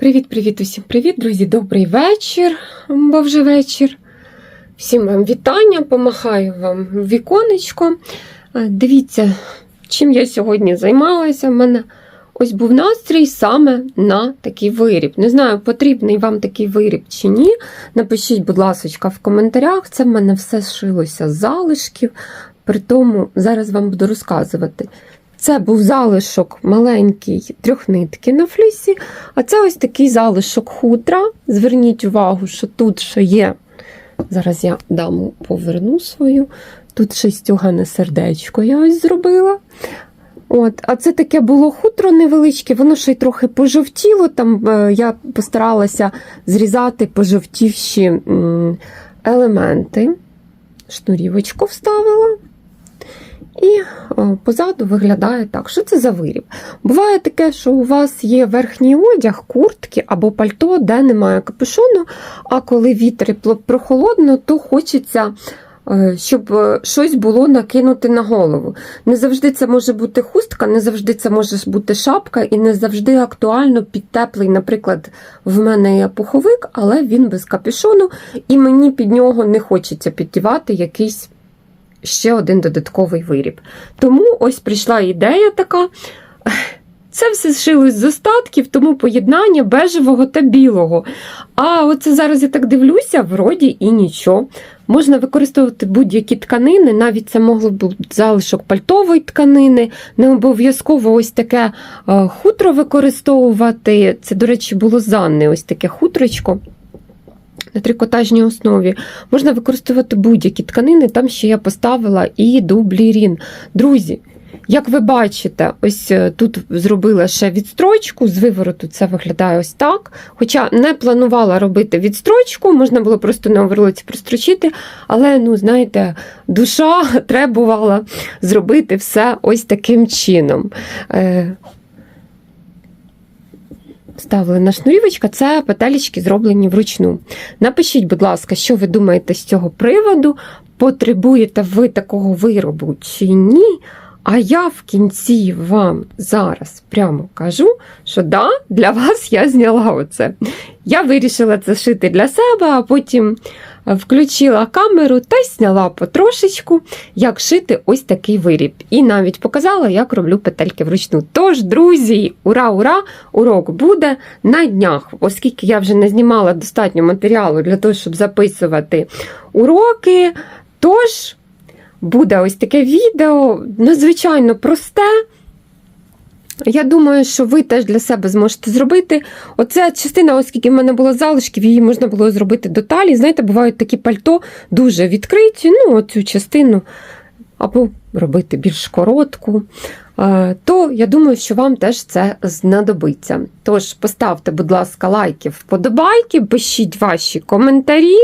Привіт-привіт, усім привіт, друзі! Добрий вечір, бо вже вечір. Всім вам вітання, помахаю вам віконечко. Дивіться, чим я сьогодні займалася. У мене ось був настрій саме на такий виріб. Не знаю, потрібний вам такий виріб чи ні. Напишіть, будь ласка, в коментарях. Це в мене все шилося з залишків. При тому зараз вам буду розказувати. Це був залишок маленький трьохнитки на флісі, а це ось такий залишок хутра. Зверніть увагу, що тут ще є. Зараз я даму поверну свою. Тут ще стюгане сердечко я ось зробила. От, А це таке було хутро невеличке, воно ще й трохи пожовтіло. Там е, я постаралася зрізати пожовтівші елементи. Шнурівочку вставила. І позаду виглядає так. Що це за виріб? Буває таке, що у вас є верхній одяг, куртки або пальто, де немає капюшону, а коли вітер прохолодно, то хочеться, е, щоб е, щось було накинути на голову. Не завжди це може бути хустка, не завжди це може бути шапка, і не завжди актуально під теплий, наприклад, в мене є пуховик, але він без капюшону, і мені під нього не хочеться піддівати якийсь ще один додатковий виріб. Тому ось прийшла ідея така. Це все зшилось з остатків, тому поєднання бежевого та білого. А оце зараз я так дивлюся, вроді і нічого. Можна використовувати будь-які тканини, навіть це могло б залишок пальтової тканини, не обов'язково ось таке е, хутро використовувати. Це, до речі, було занне ось таке хутрочко на трикотажній основі. Можна використовувати будь-які тканини. Там ще я поставила і дублірін. Друзі, як ви бачите, ось е, тут зробила ще відстрочку, з вивороту це виглядає ось так. Хоча не планувала робити відстрочку, можна було просто на оверлоці прострочити, але, ну, знаєте, душа требувала зробити все ось таким чином. Е, Ставлена шнурівочка це петелечки зроблені вручну. Напишіть, будь ласка, що ви думаєте з цього приводу, потребуєте ви такого виробу чи ні. А я в кінці вам зараз прямо кажу, що да, для вас я зняла оце. Я вирішила це шити для себе, а потім включила камеру та зняла потрошечку, як шити ось такий виріб. І навіть показала, як роблю петельки вручну. Тож, друзі, ура, ура! Урок буде на днях, оскільки я вже не знімала достатньо матеріалу для того, щоб записувати уроки. Тож. Буде ось таке відео, надзвичайно просте. Я думаю, що ви теж для себе зможете зробити. Оця частина, оскільки в мене було залишків, її можна було зробити до талії. Знаєте, бувають такі пальто дуже відкриті. Ну, оцю частину або робити більш коротку. То я думаю, що вам теж це знадобиться. Тож поставте, будь ласка, лайки, вподобайки, пишіть ваші коментарі.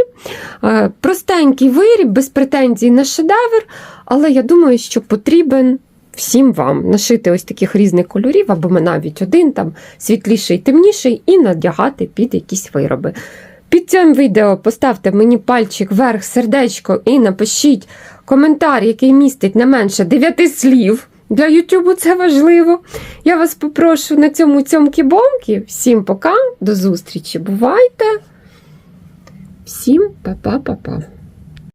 Простенький виріб, без претензій на шедевр, але я думаю, що потрібен всім вам нашити ось таких різних кольорів, або навіть один там світліший, темніший, і надягати під якісь вироби. Під цим відео поставте мені пальчик вверх, сердечко і напишіть коментар, який містить не менше 9 слів. Для Ютубу це важливо. Я вас попрошу на цьому цьомкі-бомкі. Всім пока, до зустрічі. Бувайте! Всім па-па-па-па.